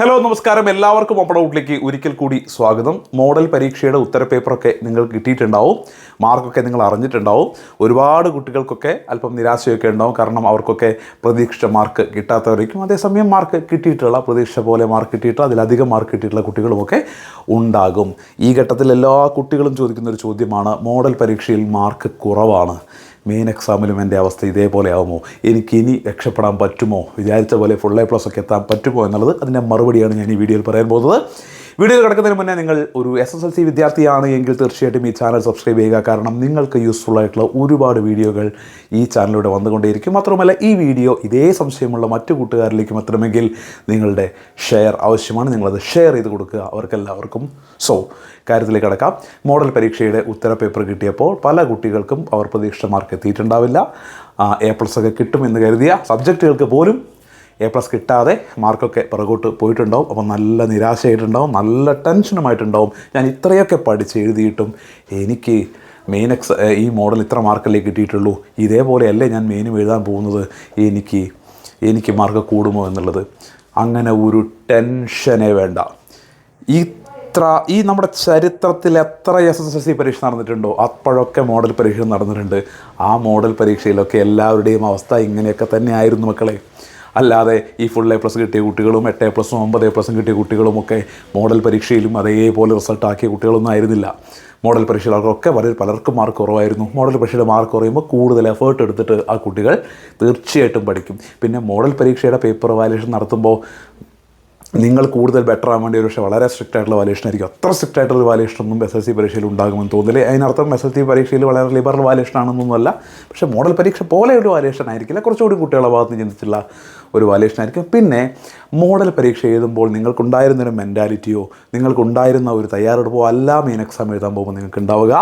Hello നമസ്കാരം. എല്ലാവർക്കും open ഔട്ടിലേക്ക് ഒരിക്കൽ കൂടി സ്വാഗതം. മോഡൽ പരീക്ഷയുടെ ഉത്തരപേപ്പറൊക്കെ നിങ്ങൾ കിട്ടിയിട്ടുണ്ടാവും. മാർക്കൊക്കെ നിങ്ങൾ അറിഞ്ഞിട്ടുണ്ടാവും. ഒരുപാട് കുട്ടികൾക്കൊക്കെ അല്പം നിരാശയൊക്കെ ഉണ്ടാവും. കാരണം അവർക്കൊക്കെ പ്രതീക്ഷിച്ച മാർക്ക് കിട്ടാത്തവരേക്കും അതേസമയം മാർക്ക് കിട്ടിയിട്ടുള്ള പ്രതീക്ഷ പോലെ മാർക്ക് കിട്ടിയിട്ടുള്ള അതിലധികം മാർക്ക് കിട്ടിയിട്ടുള്ള കുട്ടികളുമൊക്കെ ഉണ്ടാകും. ഈ ഘട്ടത്തിൽ എല്ലാ കുട്ടികളും ചോദിക്കുന്ന ഒരു ചോദ്യമാണ് മോഡൽ പരീക്ഷയിൽ മാർക്ക് കുറവാണ്. മെയിൻ എക്സാമിലും എന്റെ അവസ്ഥ ഇതേപോലെ ആകുമോ എനിക്ക് ഇനി രക്ഷപ്പെടാൻ പറ്റുമോ? വിചാരിച്ച പോലെ ഫുൾ എ പ്ലസ് ഒക്കെ എത്താൻ പറ്റുമോ എന്നുള്ളത് അതിന്റെ മറുപടിയാണ് ഞാൻ ഈ വീഡിയോയിൽ പറയാൻ പോകുന്നത്. വീഡിയോയിൽ കിടക്കുന്നതിന് മുന്നേ നിങ്ങൾ ഒരു എസ് എസ് എൽ സി വിദ്യാർത്ഥിയാണ് എങ്കിൽ തീർച്ചയായിട്ടും ഈ ചാനൽ സബ്സ്ക്രൈബ് ചെയ്യുക. കാരണം നിങ്ങൾക്ക് യൂസ്ഫുൾ ആയിട്ടുള്ള ഒരുപാട് വീഡിയോകൾ ഈ ചാനലിലൂടെ വന്നുകൊണ്ടേയിരിക്കും. മാത്രമല്ല ഈ വീഡിയോ ഇതേ സംശയമുള്ള മറ്റു കൂട്ടുകാരിലേക്കും എത്തണമെങ്കിൽ നിങ്ങളുടെ ഷെയർ ആവശ്യമാണ്. നിങ്ങളത് ഷെയർ ചെയ്ത് കൊടുക്കുക. അവർക്കെല്ലാവർക്കും. സോ കാര്യത്തിലേക്ക് കിടക്കാം. മോഡൽ പരീക്ഷയുടെ ഉത്തര പേപ്പർ കിട്ടിയപ്പോൾ പല കുട്ടികൾക്കും അവർ പ്രതീക്ഷിച്ച മാർക്ക് എത്തിയിട്ടുണ്ടാവില്ല. എ പ്ലസ് ഒക്കെ കിട്ടുമെന്ന് കരുതിയ സബ്ജക്റ്റുകൾക്ക് പോലും എ പ്ലസ് കിട്ടാതെ മാർക്കൊക്കെ പിറകോട്ട് പോയിട്ടുണ്ടാവും. അപ്പോൾ നല്ല നിരാശയായിട്ടുണ്ടാവും നല്ല ടെൻഷനുമായിട്ടുണ്ടാവും. ഞാൻ ഇത്രയൊക്കെ പഠിച്ച് എഴുതിയിട്ടും എനിക്ക് മെയിൻ എക്സ് ഈ മോഡൽ ഇത്ര മാർക്കല്ലേ കിട്ടിയിട്ടുള്ളൂ. ഇതേപോലെയല്ലേ ഞാൻ മെയിനും എഴുതാൻ പോകുന്നത്. എനിക്ക് എനിക്ക് മാർക്ക് കൂടുമോ എന്നുള്ളത്. അങ്ങനെ ഒരു ടെൻഷനേ വേണ്ട. ഇത്ര ഈ നമ്മുടെ ചരിത്രത്തിൽ എത്ര എസ് എസ് എൽ സി പരീക്ഷ നടന്നിട്ടുണ്ടോ? അപ്പോഴൊക്കെ മോഡൽ പരീക്ഷ നടന്നിട്ടുണ്ട്. ആ മോഡൽ പരീക്ഷയിലൊക്കെ എല്ലാവരുടെയും അവസ്ഥ ഇങ്ങനെയൊക്കെ തന്നെ ആയിരുന്നു മക്കളെ. അല്ലാതെ ഈ ഫുൾ എ പ്ലസ് കിട്ടിയ കുട്ടികളും എട്ട് എ പ്ലസും ഒമ്പത് എ പ്ലസും കിട്ടിയ കുട്ടികളുമൊക്കെ മോഡൽ പരീക്ഷയിലും അതേപോലെ റിസൾട്ട് ആക്കിയ കുട്ടികളൊന്നും ആയിരുന്നില്ല. മോഡൽ പരീക്ഷയിൽ അവർക്കൊക്കെ വളരെ പലർക്കും മാർക്ക് കുറവായിരുന്നു. മോഡൽ പരീക്ഷയുടെ മാർക്ക് കുറയുമ്പോൾ കൂടുതൽ എഫേർട്ട് എടുത്തിട്ട് ആ കുട്ടികൾ തീർച്ചയായിട്ടും പഠിക്കും. പിന്നെ മോഡൽ പരീക്ഷയുടെ പേപ്പർ വാലേഷൻ നടത്തുമ്പോൾ നിങ്ങൾ കൂടുതൽ ബെറ്റർ ആവാൻ വേണ്ടി ഒരു പക്ഷേ വളരെ സ്ട്രിക്റ്റ് ആയിട്ടുള്ള വാലേഷൻ ആയിരിക്കും. അത്ര സ്ട്രിക്റ്റ് ആയിട്ടുള്ള വാലേഷൻ ഒന്നും എസ് എൽ സി പരീക്ഷയിൽ ഉണ്ടാകുമെന്ന് തോന്നില്ല അതിനർത്ഥം എസ് എൽ സി പരീക്ഷയിൽ വളരെ ലിബറൽ വാലേഷൻ ആണെന്നൊന്നുമല്ല പക്ഷേ മോഡൽ പരീക്ഷ പോലെ ഒരു വാലേഷൻ ആയിരിക്കില്ല. കുറച്ചുകൂടി കുട്ടികളുടെ ഭാഗത്ത് നിന്ന് ചിന്തിച്ചുള്ള ഒരു വാലേഷൻ ആയിരിക്കും. പിന്നെ മോഡൽ പരീക്ഷ എഴുതുമ്പോൾ നിങ്ങൾക്കുണ്ടായിരുന്ന ഒരു മെന്റാലിറ്റിയോ നിങ്ങൾക്കുണ്ടായിരുന്ന ഒരു തയ്യാറെടുപ്പോ അല്ല മെയിൻ എക്സാം എഴുതാൻ പോകുമ്പോൾ നിങ്ങൾക്ക് ഉണ്ടാവുക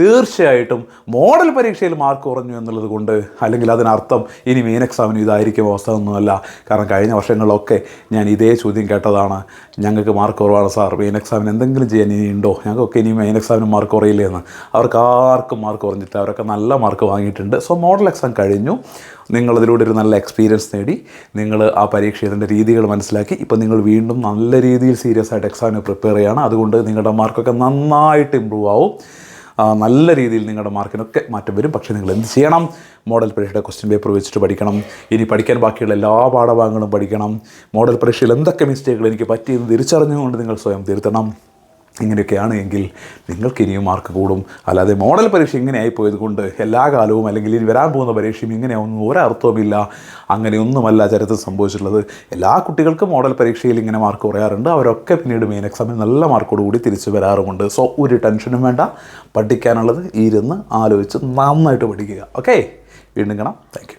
തീർച്ചയായിട്ടും മോഡൽ പരീക്ഷയിൽ മാർക്ക് കുറഞ്ഞു എന്നുള്ളത് കൊണ്ട് അല്ലെങ്കിൽ അതിനർത്ഥം ഇനി മെയിൻ എക്സാമിന് ഇതായിരിക്കും അവസ്ഥ ഒന്നുമല്ല കാരണം കഴിഞ്ഞ വർഷങ്ങളിലൊക്കെ ഞാൻ ഇതേ ചോദ്യം കേട്ടതാണ്. ഞങ്ങൾക്ക് മാർക്ക് കുറവാണ് സാർ. മെയിൻ എക്സാമിന് എന്തെങ്കിലും ചെയ്യാൻ ഇനി ഉണ്ടോ? ഞങ്ങൾക്കൊക്കെ ഇനി മെയിൻ എക്സാമിന് മാർക്ക് കുറയില്ലേ എന്ന്. അവർക്ക് ആർക്കും മാർക്ക് കുറഞ്ഞിട്ട് അവരൊക്കെ നല്ല മാർക്ക് വാങ്ങിയിട്ടുണ്ട്. സോ മോഡൽ എക്സാം കഴിഞ്ഞു. നിങ്ങളതിലൂടെ ഒരു നല്ല എക്സ്പീരിയൻസ് നേടി. നിങ്ങൾ ആ പരീക്ഷ ഇതിന്റെ രീതികൾ മനസ്സിലാക്കി. ഇപ്പോൾ നിങ്ങൾ വീണ്ടും നല്ല രീതിയിൽ സീരിയസ് ആയിട്ട് എക്സാമിന് പ്രിപ്പയർ ചെയ്യണം അതുകൊണ്ട് നിങ്ങളുടെ മാർക്കൊക്കെ നന്നായിട്ട് ഇമ്പ്രൂവ് ആവും. നല്ല രീതിയിൽ നിങ്ങളുടെ മാർക്കിനൊക്കെ മാറ്റം വരും. പക്ഷേ നിങ്ങൾ എന്ത് ചെയ്യണം? മോഡൽ പരീക്ഷയുടെ ക്വസ്റ്റ്യൻ പേപ്പർ വെച്ചിട്ട് പഠിക്കണം. ഇനി പഠിക്കാൻ ബാക്കിയുള്ള എല്ലാ പാഠഭാഗങ്ങളും പഠിക്കണം. മോഡൽ പരീക്ഷയിൽ എന്തൊക്കെ മിസ്റ്റേക്കുകൾ എനിക്ക് പറ്റിയെന്ന് തിരിച്ചറിഞ്ഞുകൊണ്ട് നിങ്ങൾ സ്വയം തിരുത്തണം. ഇങ്ങനെയൊക്കെയാണ് എങ്കിൽ നിങ്ങൾക്ക് ഇനിയും മാർക്ക് കൂടും. അല്ലാതെ മോഡൽ പരീക്ഷ ഇങ്ങനെയായി പോയത് കൊണ്ട് എല്ലാ കാലവും അല്ലെങ്കിൽ ഇനി വരാൻ പോകുന്ന പരീക്ഷയും ഇങ്ങനെയൊന്നും ഒരർത്ഥവുമില്ല. അങ്ങനെയൊന്നുമല്ല ചരിത്രം സംഭവിച്ചിട്ടുള്ളത്. എല്ലാ കുട്ടികൾക്കും മോഡൽ പരീക്ഷയിൽ ഇങ്ങനെ മാർക്ക് കുറയാറുണ്ട്. അവരൊക്കെ പിന്നീട് മെയിൻ എക്സാമിൽ നല്ല മാർക്കോട് കൂടി തിരിച്ചു വരാറുമുണ്ട്. സോ ഒരു ടെൻഷനും വേണ്ട. പഠിക്കാനുള്ളത് ഇരുന്ന് ആലോചിച്ച് നന്നായിട്ട് പഠിക്കുക. ഓക്കെ വീണ്ടും കാണാം. താങ്ക്